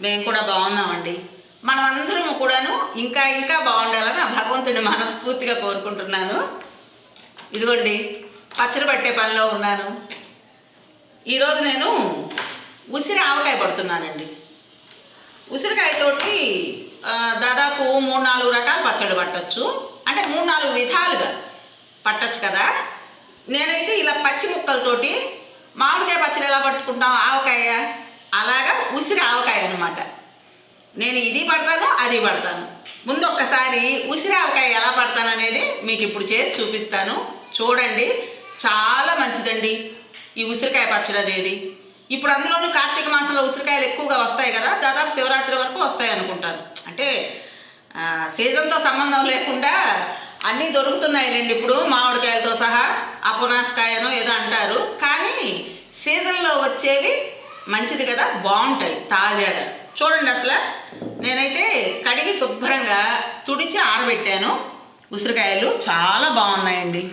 మేము కూడా బాగున్నామండి. మనమందరము కూడాను ఇంకా ఇంకా బాగుండాలని ఆ భగవంతుడిని మనస్ఫూర్తిగా కోరుకుంటున్నాను. ఇదిగోండి పచ్చడి పట్టే పనిలో ఉన్నాను. ఈరోజు నేను ఉసిరి ఆవకాయ పడుతున్నానండి. ఉసిరికాయతోటి దాదాపు మూడు నాలుగు రకాల పచ్చడి పట్టచ్చు. అంటే మూడు నాలుగు విధాలుగా పట్టచ్చు కదా. నేనైతే ఇలా పచ్చి ముక్కలతోటి మామిడికాయ పచ్చడి ఎలా పట్టుకుంటాం? ఆవకాయ? అలాగా ఉసిరి ఆవకాయ అనమాట నేను ఇది పడతాను అది పడతాను. ముందు ఒక్కసారి ఉసిరి ఆవకాయ ఎలా పడతాను అనేది మీకు ఇప్పుడు చేసి చూపిస్తాను. చూడండి చాలా మంచిదండి ఈ ఉసిరికాయ పచ్చడి అనేది. ఇప్పుడు అందులోనూ కార్తీక మాసంలో ఉసిరికాయలు ఎక్కువగా వస్తాయి కదా దాదాపు శివరాత్రి వరకు వస్తాయి అనుకుంటాను. అంటే సీజన్తో సంబంధం లేకుండా అన్నీ దొరుకుతున్నాయిలేండి ఇప్పుడు మామిడికాయలతో సహా అపునాసకాయనో ఏదో అంటారు. కానీ సీజన్లో వచ్చేవి మంచిది కదా బాగుంటాయి తాజాగా. చూడండి అసలు. నేనైతే కడిగి శుభ్రంగా తుడిచి ఆరబెట్టాను. ఉసిరికాయలు చాలా బాగున్నాయండి.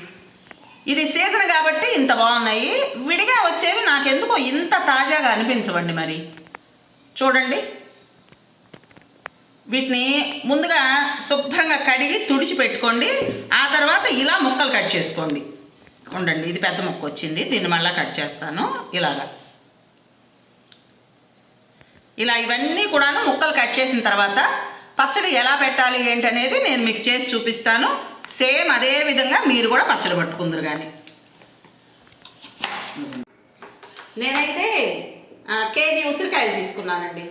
ఇది సీజన్ కాబట్టి ఇంత బాగున్నాయి. విడిగా వచ్చేవి నాకెందుకో ఇంత తాజాగా అనిపించవండి మరి. చూడండి. వీటిని ముందుగా శుభ్రంగా కడిగి తుడిచి పెట్టుకోండి. ఆ తర్వాత ఇలా ముక్కలు కట్ చేసుకోండి. ఉండండి ఇది పెద్ద ముక్క వచ్చింది. దీన్ని మళ్ళీ కట్ చేస్తాను. ఇలాగా. ఇలా ఇవన్నీ కూడాను ముక్కలు కట్ చేసిన తర్వాత పచ్చడి ఎలా పెట్టాలి ఏంటి అనేది నేను మీకు చేసి చూపిస్తాను. సేమ్ అదే విధంగా మీరు కూడా పచ్చడి పట్టుకుందరు కానీ నేనైతే కేజీ ఉసిరికాయలు తీసుకున్నానండి.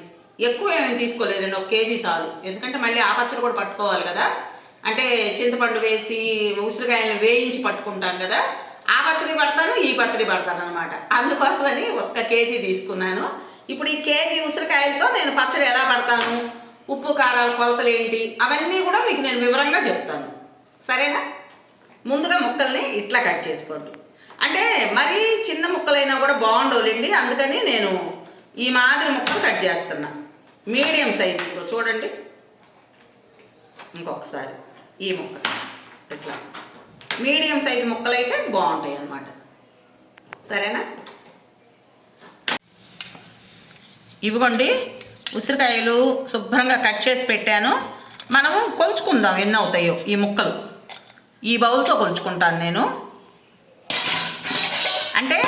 ఎక్కువ ఏమి తీసుకోలేదండి ఒక కేజీ చాలు. ఎందుకంటే మళ్ళీ ఆ పచ్చడి కూడా పట్టుకోవాలి కదా. అంటే చింతపండు వేసి ఉసిరికాయలను వేయించి పట్టుకుంటాం కదా. ఆ పచ్చడి పడతాను ఈ పచ్చడి పడతాను అనమాట అందుకోసమని ఒక్క కేజీ తీసుకున్నాను. ఇప్పుడు ఈ కేజీ ఉసిరికాయలతో నేను పచ్చడి ఎలా పడతాను? ఉప్పు కారాలు కొలతలు ఏంటి? అవన్నీ కూడా మీకు నేను వివరంగా చెప్తాను. సరేనా? ముందుగా ముక్కల్ని ఇట్లా కట్ చేసుకోండి. అంటే మరీ చిన్న ముక్కలైనా కూడా బాగుండవులేండి. అందుకని నేను ఈ మాదిరి ముక్కలు కట్ చేస్తున్నా. మీడియం సైజులో చూడండి. ఇంకొకసారి ఈ ముక్క ఇట్లా. మీడియం సైజు ముక్కలు అయితే బాగుంటాయి అన్నమాట సరేనా? ఇవ్వండి. ఉసిరికాయలు శుభ్రంగా కట్ చేసి పెట్టాను. మనము కొలుచుకుందాం ఎన్ని అవుతాయో ఈ ముక్కలు. ఈ బౌల్తో కొలుచుకుంటాను నేను. అంటే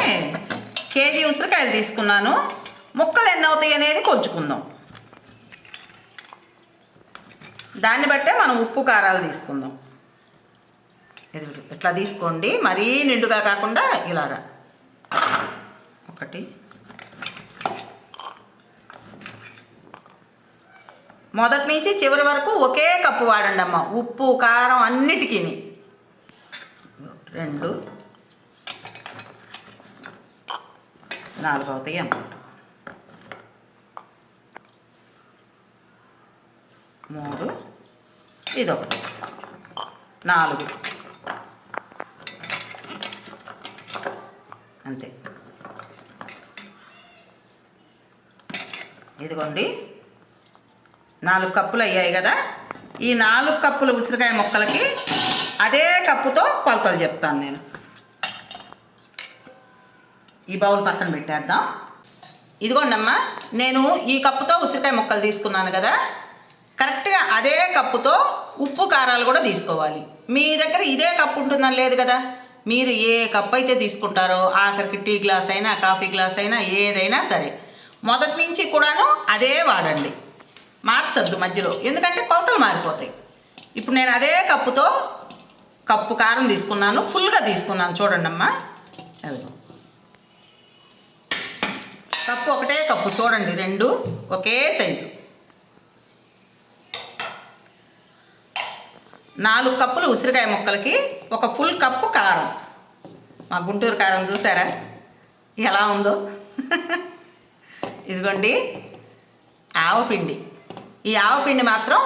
కేజీ ఉసిరికాయలు తీసుకున్నాను. ముక్కలు ఎన్ని అవుతాయి అనేది కొలుచుకుందాం. దాన్ని బట్టే మనం ఉప్పు కారాలు తీసుకుందాం. ఇట్లా తీసుకోండి. మరీ నిండుగా కాకుండా ఇలాగా. ఒకటి. మొదటి నుంచి చివరి వరకు ఒకే కప్పు వాడండి అమ్మ ఉప్పు కారం అన్నిటికీ. రెండు. నాలుగు అవుతాయి అన్నమాట. మూడు. ఇదొకటి నాలుగు. అంతే. ఇదిగోండి. నాలుగు కప్పులు అయ్యాయి కదా. ఈ నాలుగు కప్పుల ఉసిరికాయ ముక్కలకి అదే కప్పుతో కొలతలు చెప్తాను నేను. ఈ బౌల్ పక్కన పెట్టేద్దాం. ఇదిగోండమ్మా నేను ఈ కప్పుతో ఉసిరికాయ ముక్కలు తీసుకున్నాను కదా. కరెక్ట్గా అదే కప్పుతో ఉప్పు కారాలు కూడా తీసుకోవాలి. మీ దగ్గర ఇదే కప్పు ఉంటుందని లేదు కదా. మీరు ఏ కప్పు అయితే తీసుకుంటారో ఆఖరికి టీ గ్లాస్ అయినా కాఫీ గ్లాస్ అయినా ఏదైనా సరే. మొదటి నుంచి కూడాను అదే వాడండి. మార్చద్దు మధ్యలో. ఎందుకంటే కొలతలు మారిపోతాయి. ఇప్పుడు నేను అదే కప్పుతో కప్పు కారం తీసుకున్నాను ఫుల్గా తీసుకున్నాను చూడండి అమ్మా. అదిగో. కప్పు ఒకటే కప్పు చూడండి రెండు ఒకే సైజు. నాలుగు కప్పులు ఉసిరికాయ ముక్కలకి ఒక ఫుల్ కప్పు కారం. మా గుంటూరు కారం చూసారా? ఎలా ఉందో? ఇదిగోండి ఆవపిండి. ఈ ఆవపిండి మాత్రం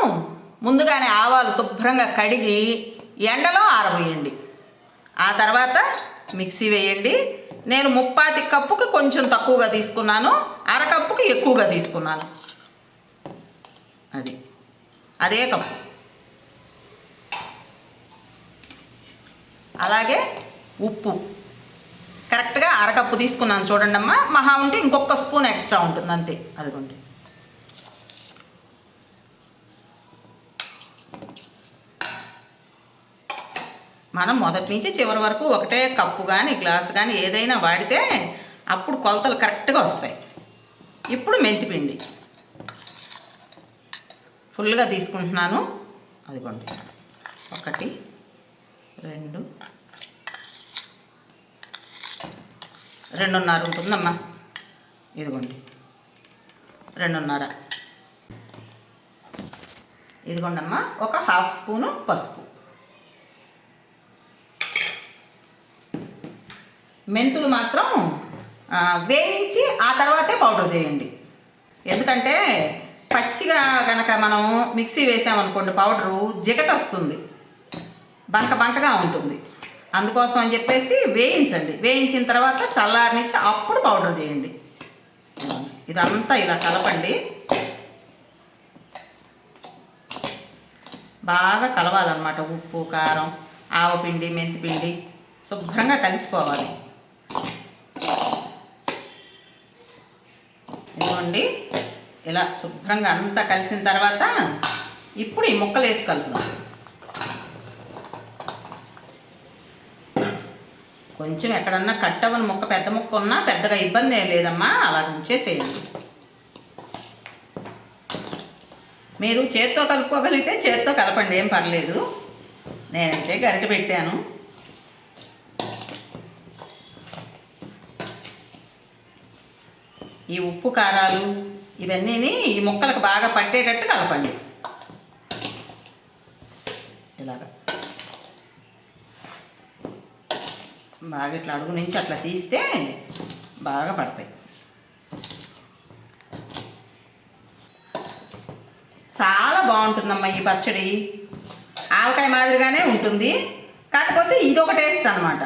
ముందుగానే ఆవాలు శుభ్రంగా కడిగి ఎండలో ఆరబోయండి. ఆ తర్వాత మిక్సీ వేయండి. నేను ముప్పాతి కప్పుకి కొంచెం తక్కువగా తీసుకున్నాను. అరకప్పుకి ఎక్కువగా తీసుకున్నాను. అది. అదే కప్పు. అలాగే ఉప్పు. కరెక్ట్గా అరకప్పు తీసుకున్నాను చూడండి అమ్మా మహా ఉంటే ఇంకొక స్పూన్ ఎక్స్ట్రా ఉంటుంది అంతే అదిగోండి. మనం మొదటి నుంచి చివరి వరకు ఒకటే కప్పు కానీ గ్లాసు కానీ ఏదైనా వాడితే అప్పుడు కొలతలు కరెక్ట్గా వస్తాయి. ఇప్పుడు మెంతిపిండి ఫుల్గా తీసుకుంటున్నాను. అదిగోండి. ఒకటి రెండు రెండున్నర ఉంటుందమ్మా. ఇదిగోండి. రెండున్నర. ఇదిగోండమ్మా ఒక హాఫ్ స్పూను పసుపు. మెంతులు మాత్రం వేయించి ఆ తర్వాతే పౌడర్ చేయండి. ఎందుకంటే పచ్చిగా కనుక మనం మిక్సీ వేసామనుకోండి పౌడరు జిగట వస్తుంది. బంక బంకగా ఉంటుంది. అందుకోసం అని చెప్పేసి వేయించండి. వేయించిన తర్వాత చల్లారనిచ్చి అప్పుడు పౌడర్ చేయండి. ఇదంతా ఇలా కలపండి. బాగా కలవాలన్నమాట ఉప్పు కారం ఆవపిండి మెంతిపిండి శుభ్రంగా కలిసిపోవాలి. ఇదిగోండి. ఇలా శుభ్రంగా అంతా కలిసిన తర్వాత ఇప్పుడు ఈ ముక్కలు వేసి కలుపుదాం కొంచెం ఎక్కడన్నా కట్ అవ్వని ముక్క పెద్ద ముక్క ఉన్నా పెద్దగా ఇబ్బంది ఏం లేదమ్మా అలా ఉంచేసేయండి. మీరు చేత్తో కలుపుకోగలిగితే చేత్తో కలపండి ఏం పర్లేదు. నేనైతే గరిట పెట్టాను. ఈ ఉప్పు కారాలు ఇవన్నీని ఈ ముక్కలకు బాగా పట్టేటట్టు కలపండి. ఇలాగా. బాగా ఇట్లా అడుగు నుంచి అట్లా తీస్తే బాగా పడతాయి. చాలా బాగుంటుందమ్మా ఈ పచ్చడి. ఆవకాయ మాదిరిగానే ఉంటుంది. కాకపోతే ఇదొక టేస్ట్ అనమాట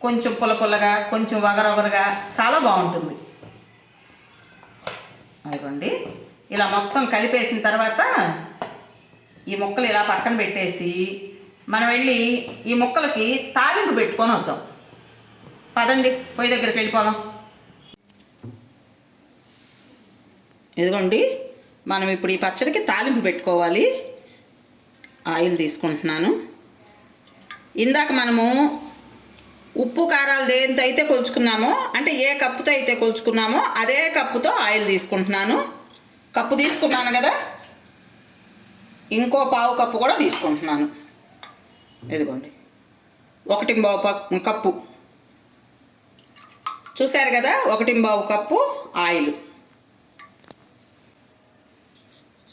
కొంచెం పుల్ల పుల్లగా కొంచెం వగరొగరుగా చాలా బాగుంటుంది. అదిగోండి. ఇలా మొత్తం కలిపేసిన తర్వాత ఈ ముక్కలు ఇలా పక్కన పెట్టేసి మనం వెళ్ళి ఈ ముక్కలకి తాలింపు పెట్టుకొని వద్దాం. పదండి పొయ్యి దగ్గరికి వెళ్ళిపోదాం. ఇదిగోండి మనం ఇప్పుడు ఈ పచ్చడికి తాలింపు పెట్టుకోవాలి. ఆయిల్ తీసుకుంటున్నాను. ఇందాక మనము ఉప్పు కారాలు దేంత అయితే కొలుచుకున్నామో అంటే ఏ కప్పుతో అయితే కొలుచుకున్నామో అదే కప్పుతో ఆయిల్ తీసుకుంటున్నాను. కప్పు తీసుకున్నాను కదా? ఇంకో పావు కప్పు కూడా తీసుకుంటున్నాను. ఇదిగోండి. ఒకటి బావు ప- కప్పు. చూశారు కదా? ఒకటి బావు కప్పు ఆయిల్.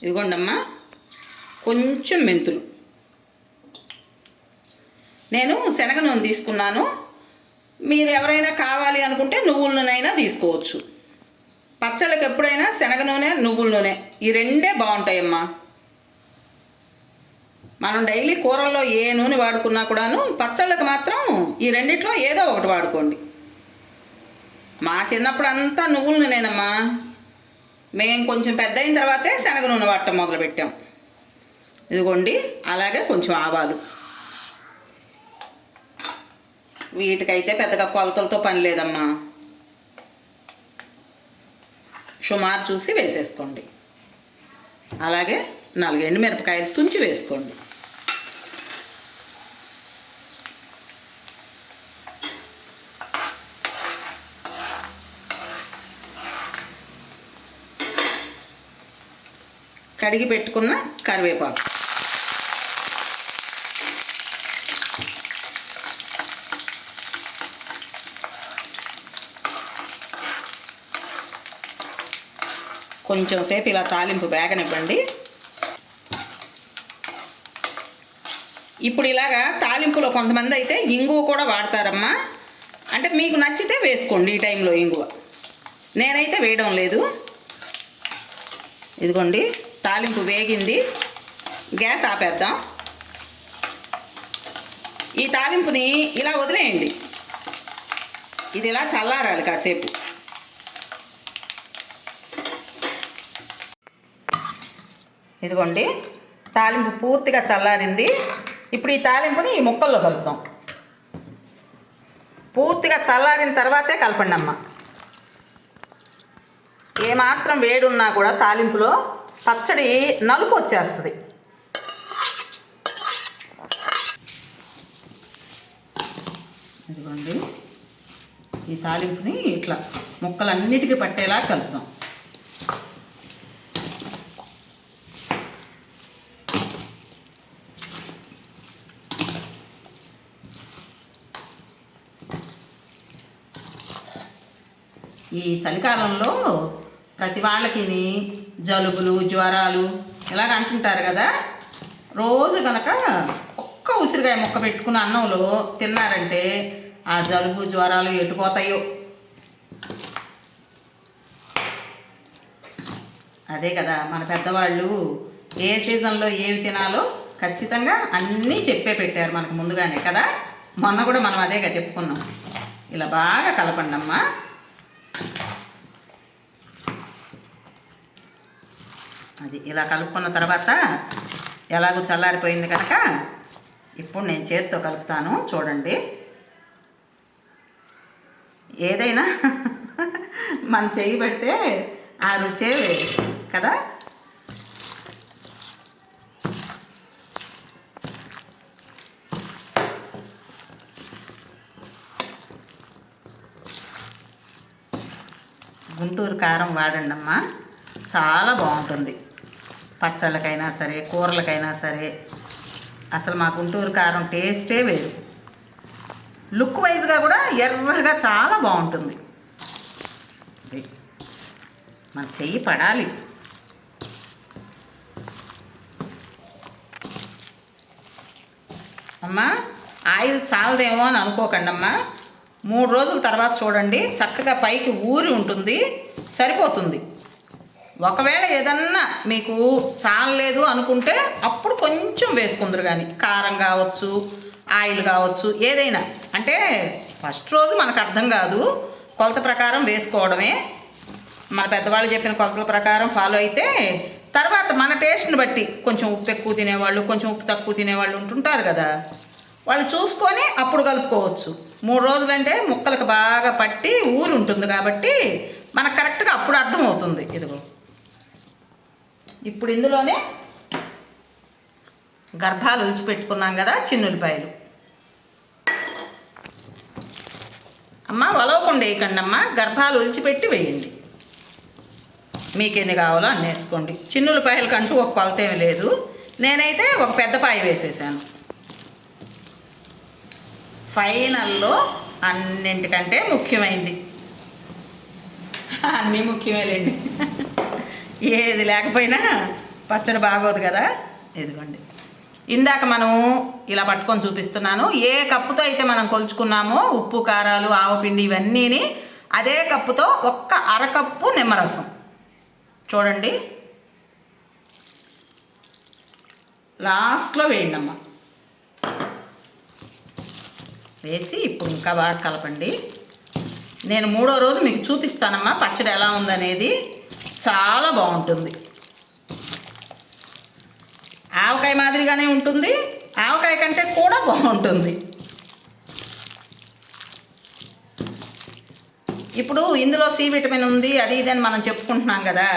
ఇదిగోండమ్మా. కొంచెం మెంతులు. నేను శనగ నూనె తీసుకున్నాను. మీరు ఎవరైనా కావాలి అనుకుంటే నువ్వుల నూనె అయినా తీసుకోవచ్చు. పచ్చళ్ళకి ఎప్పుడైనా శనగ నూనె నువ్వుల నూనె ఈ రెండే బాగుంటాయమ్మా. మనం డైలీ కూరల్లో ఏ నూనె వాడుకున్నా కూడాను పచ్చళ్ళకి మాత్రం ఈ రెండిట్లో ఏదో ఒకటి వాడుకోండి. మా చిన్నప్పుడు అంతా నువ్వుల నూనెనమ్మా. మేము కొంచెం పెద్ద అయిన తర్వాతే శనగ నూనె వాడటం మొదలుపెట్టాం. ఇదిగోండి అలాగే కొంచెం ఆవాలు. వీటికైతే పెద్దగా కొలతలతో పని లేదమ్మా. సుమారు చూసి వేసేసుకోండి. అలాగే నాలుగు ఎండుమిరపకాయలు తుంచి వేసుకోండి. కడిగి పెట్టుకున్న కరివేపాకు. కొంచెం సేపు ఇలా తాలింపు వేగనివ్వండి. ఇప్పుడు ఇలాగా తాలింపులో కొంతమంది అయితే ఇంగువ కూడా వాడతారమ్మా. అంటే మీకు నచ్చితే వేసుకోండి ఈ టైంలో ఇంగువ. నేనైతే వేయడం లేదు. ఇదిగోండి తాలింపు వేగింది. గ్యాస్ ఆపేద్దాం. ఈ తాలింపుని ఇలా వదిలేయండి. ఇది ఇలా చల్లారాలి కాసేపు. ఇదిగోండి. తాలింపు పూర్తిగా చల్లారింది. ఇప్పుడు ఈ తాలింపుని ఈ ముక్కల్లో కలుపుతాం. పూర్తిగా చల్లారిన తర్వాతే కలపండి అమ్మ. ఏమాత్రం వేడున్నా కూడా తాలింపులో పచ్చడి నలుపు వచ్చేస్తుంది. ఇదిగోండి. ఈ తాలింపుని ఇట్లా ముక్కలన్నిటికీ పట్టేలా కలుపుతాం. ఈ చలికాలంలో ప్రతి వాళ్ళకి జలుబులు జ్వరాలు ఇలాగ అంటుంటారు కదా. రోజు కనుక ఒక్క ఉసిరికాయ ముక్క పెట్టుకున్న అన్నంలో తిన్నారంటే ఆ జలుబు జ్వరాలు ఎటుపోతాయో. అదే కదా మన పెద్దవాళ్ళు ఏ సీజన్లో ఏవి తినాలో ఖచ్చితంగా అన్నీ చెప్పే పెట్టారు మనకు ముందుగానే కదా. మొన్న కూడా మనం అదేగా చెప్పుకున్నాం. ఇలా బాగా కలపండి అమ్మా అది ఇలా కలుపుకున్న తర్వాత ఎలాగో చల్లారిపోయింది కనుక ఇప్పుడు నేను చేతితో కలుపుతాను చూడండి. ఏదైనా మన చేయి పెడితే ఆ రుచే కదా? గుంటూరు కారం వాడండి అమ్మా చాలా బాగుంటుంది. పచ్చళ్ళకైనా సరే కూరలకైనా సరే అసలు మా గుంటూరు కారం టేస్టే వేరు. లుక్ వైజ్గా కూడా ఎర్రగా చాలా బాగుంటుంది. మన చెయ్యి పడాలి. అమ్మా ఆయిల్ చాలదేమో అని అనుకోకండి అమ్మా మూడు రోజుల తర్వాత చూడండి చక్కగా పైకి ఊరి ఉంటుంది సరిపోతుంది. ఒకవేళ ఏదన్నా మీకు చాలలేదు అనుకుంటే అప్పుడు కొంచెం వేసుకుందరు కానీ కారం కావచ్చు ఆయిల్ కావచ్చు ఏదైనా. అంటే ఫస్ట్ రోజు మనకు అర్థం కాదు కొలత ప్రకారం వేసుకోవడమే. మన పెద్దవాళ్ళు చెప్పిన కొలతల ప్రకారం ఫాలో అయితే తర్వాత మన టేస్ట్ని బట్టి కొంచెం ఉప్పు ఎక్కువ తినేవాళ్ళు కొంచెం ఉప్పు తక్కువ తినేవాళ్ళు ఉంటుంటారు కదా. వాళ్ళు చూసుకొని అప్పుడు కలుపుకోవచ్చు. మూడు రోజులంటే ముక్కలకు బాగా పట్టి ఊరు ఉంటుంది కాబట్టి మనకు కరెక్ట్గా అప్పుడు అర్థమవుతుంది. ఇదిగో. ఇప్పుడు ఇందులోనే గర్భాలు పెట్టుకున్నాం కదా చిన్నులపాయలు. అమ్మ వలవకుండా వేయకండి అమ్మ గర్భాలు ఒలిచిపెట్టి వేయండి. మీకు ఎన్ని కావాలో అన్నీ వేసుకోండి. చిన్నులపాయలకంటూ ఒక కొలత ఏమి లేదు. నేనైతే ఒక పెద్ద పాయ వేసేసాను. ఫైనల్లో అన్నింటికంటే ముఖ్యమైంది. అన్నీ ముఖ్యమేలేండి. ఏది లేకపోయినా పచ్చడి బాగోదు కదా? ఇదిగోండి. ఇందాక మనం ఇలా పట్టుకొని చూపిస్తున్నాను. ఏ కప్పుతో అయితే మనం కొలుచుకున్నామో ఉప్పు కారాలు ఆవపిండి ఇవన్నీని అదే కప్పుతో ఒక్క అరకప్పు నిమ్మరసం. చూడండి. లాస్ట్లో వేయండి అమ్మ వేసి ఇప్పుడు ఇంకా బాగా కలపండి. నేను మూడో రోజు మీకు చూపిస్తానమ్మా పచ్చడి ఎలా ఉందనేది. చాలా బాగుంటుంది. ఆవకాయ మాదిరిగానే ఉంటుంది. ఆవకాయ కంటే కూడా బాగుంటుంది. ఇప్పుడు ఇందులో సి విటమిన్ ఉంది అది ఇది అని మనం చెప్పుకుంటున్నాం కదా.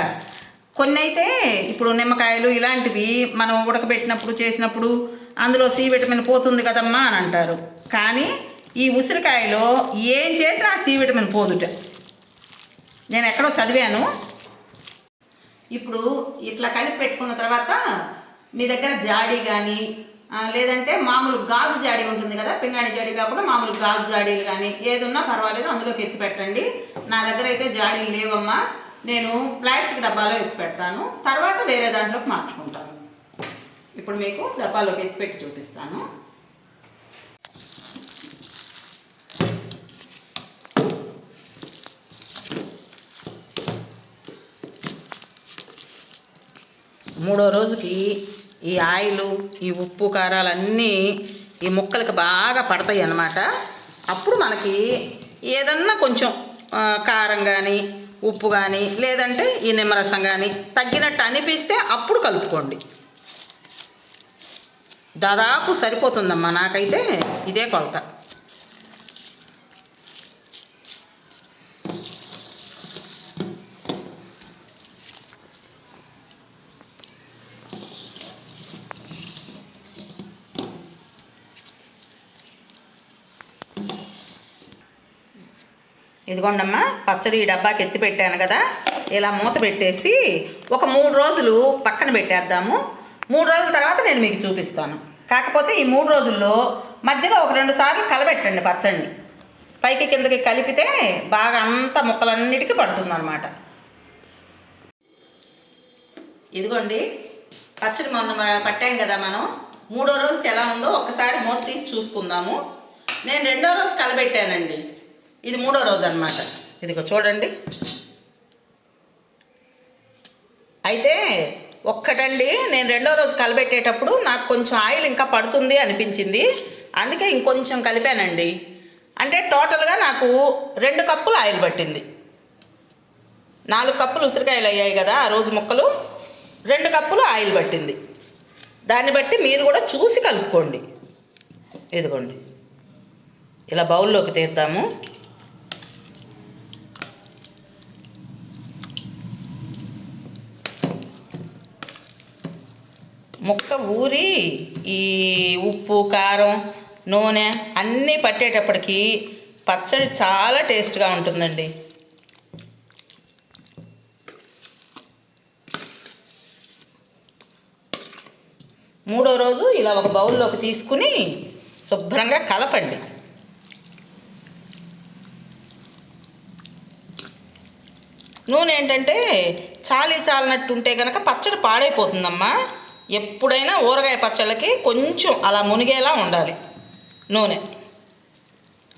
కొన్ని అయితే ఇప్పుడు నిమ్మకాయలు ఇలాంటివి మనం ఉడకబెట్టినప్పుడు చేసినప్పుడు అందులో సి విటమిన్ పోతుంది కదమ్మా అని అంటారు. కానీ ఈ ఉసిరికాయలో ఏం చేసినా ఆ సి విటమిన్ పోదుట. నేను ఎక్కడో చదివాను. ఇప్పుడు ఇట్లా కలిపి పెట్టుకున్న తర్వాత మీ దగ్గర జాడీ కానీ లేదంటే మామూలు గాజు జాడీ ఉంటుంది కదా పింగాణి జాడీ కాకుండా మామూలు గాజు జాడీలు కానీ ఏదున్నా పర్వాలేదు అందులోకి ఎత్తి పెట్టండి. నా దగ్గర అయితే జాడీలు లేవమ్మా నేను ప్లాస్టిక్ డబ్బాలో ఎత్తి పెడతాను. తర్వాత వేరే దాంట్లోకి మార్చుకుంటాను. ఇప్పుడు మీకు డబ్బాలోకి ఎత్తి పెట్టి చూపిస్తాను. మూడో రోజుకి ఈ ఆయిల్ ఈ ఉప్పు కారాలన్నీ ఈ ముక్కలకి బాగా పడతాయి అన్నమాట. అప్పుడు మనకి ఏదన్నా కొంచెం కారం కానీ ఉప్పు కానీ లేదంటే ఈ నిమ్మరసం కానీ తగ్గినట్టు అనిపిస్తే అప్పుడు కలుపుకోండి. దాదాపు సరిపోతుందమ్మా నాకైతే ఇదే కొలత. ఇదిగోండమ్మా పచ్చడి ఈ డబ్బాకి ఎత్తి పెట్టాను కదా ఇలా మూత పెట్టేసి ఒక మూడు రోజులు పక్కన పెట్టేద్దాము. మూడు రోజుల తర్వాత నేను మీకు చూపిస్తాను. కాకపోతే ఈ మూడు రోజుల్లో మధ్యలో ఒక రెండు సార్లు కలబెట్టండి పచ్చడిని. పైకి కిందకి కలిపితే బాగా అంత ముక్కలన్నిటికీ పడుతుంది అనమాట ఇదిగోండి పచ్చడి మొన్న పట్టాం కదా మనం. మూడో రోజుకి ఎలా ఉందో ఒకసారి మూత తీసి చూసుకుందాము. నేను రెండో రోజు కలబెట్టానండి. ఇది మూడో రోజు అనమాట ఇదిగో చూడండి. అయితే ఒక్కటండి నేను రెండో రోజు కలబెట్టేటప్పుడు నాకు కొంచెం ఆయిల్ ఇంకా పడుతుంది అనిపించింది. అందుకే ఇంకొంచెం కలిపానండి. అంటే టోటల్గా నాకు రెండు కప్పులు ఆయిల్ పట్టింది. నాలుగు కప్పులు ఉసిరికాయలు అయ్యాయి కదా ఆ రోజు ముక్కలు. రెండు కప్పులు ఆయిల్ పట్టింది. దాన్ని బట్టి మీరు కూడా చూసి కలుపుకోండి. ఇదిగోండి. ఇలా బౌల్లోకి తీద్దాము. ముక్క ఊరి ఈ ఉప్పు కారం నూనె అన్నీ పట్టేటప్పటికి పచ్చడి చాలా టేస్ట్గా ఉంటుందండి. మూడో రోజు ఇలా ఒక బౌల్లోకి తీసుకుని శుభ్రంగా కలపండి. నూనె ఏంటంటే చాలి చాలినట్టు ఉంటే కనుక పచ్చడి పాడైపోతుందమ్మా. ఎప్పుడైనా ఊరగాయ పచ్చళ్ళకి కొంచెం అలా మునిగేలా ఉండాలి నూనె.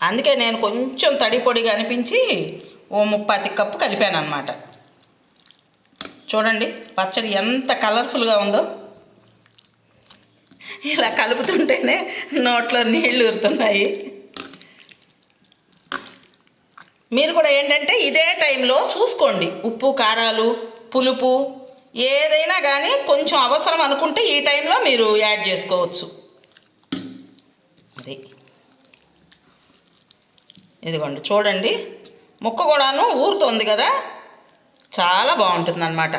అందుకే నేను కొంచెం తడి పొడిగా అనిపించి ఓ ముప్పాతి కప్పు కలిపాను అనమాట చూడండి పచ్చడి ఎంత కలర్ఫుల్గా ఉందో. ఇలా కలుపుతుంటేనే నోట్లో నీళ్ళు ఊరుతున్నాయి. మీరు కూడా ఏంటంటే ఇదే టైంలో చూసుకోండి ఉప్పు కారాలు పులుపు ఏదైనా కానీ కొంచెం అవసరం అనుకుంటే ఈ టైంలో మీరు యాడ్ చేసుకోవచ్చు. అది. ఇదిగోండి చూడండి. ముక్క కూడాను ఊరుతోంది కదా? చాలా బాగుంటుంది అనమాట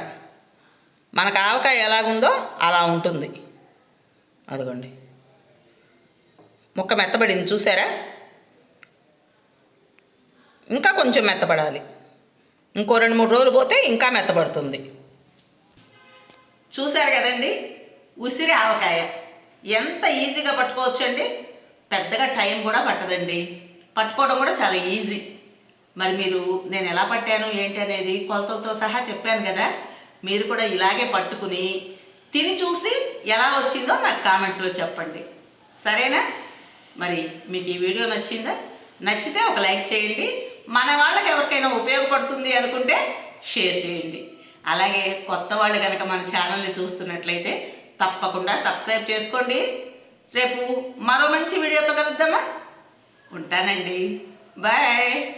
మనకు ఆవకాయ ఎలాగుందో అలా ఉంటుంది. అదిగోండి. ముక్క మెత్తబడింది చూసారా? ఇంకా కొంచెం మెత్తపడాలి ఇంకో రెండు మూడు రోజులు పోతే ఇంకా మెత్తబడుతుంది. చూశారు కదండి? ఉసిరి ఆవకాయ. ఎంత ఈజీగా పట్టుకోవచ్చండి? పెద్దగా టైం కూడా పట్టదండి. పట్టుకోవడం కూడా చాలా ఈజీ. మరి మీరు నేను ఎలా పట్టాను ఏంటి అనేది కొలతలతో సహా చెప్పాను కదా? మీరు కూడా ఇలాగే పట్టుకుని తిని చూసి ఎలా వచ్చిందో నాకు కామెంట్స్లో చెప్పండి. సరేనా? మరి మీకు ఈ వీడియో నచ్చిందా? నచ్చితే ఒక లైక్ చేయండి. మన వాళ్ళకి ఎవరికైనా ఉపయోగపడుతుంది అనుకుంటే షేర్ చేయండి. అలాగే కొత్త వాళ్ళు కనుక మన ఛానల్ని చూస్తున్నట్లయితే తప్పకుండా సబ్స్క్రైబ్ చేసుకోండి. రేపు మరో మంచి వీడియోతో కలుద్దామా? ఉంటానండి. బాయ్.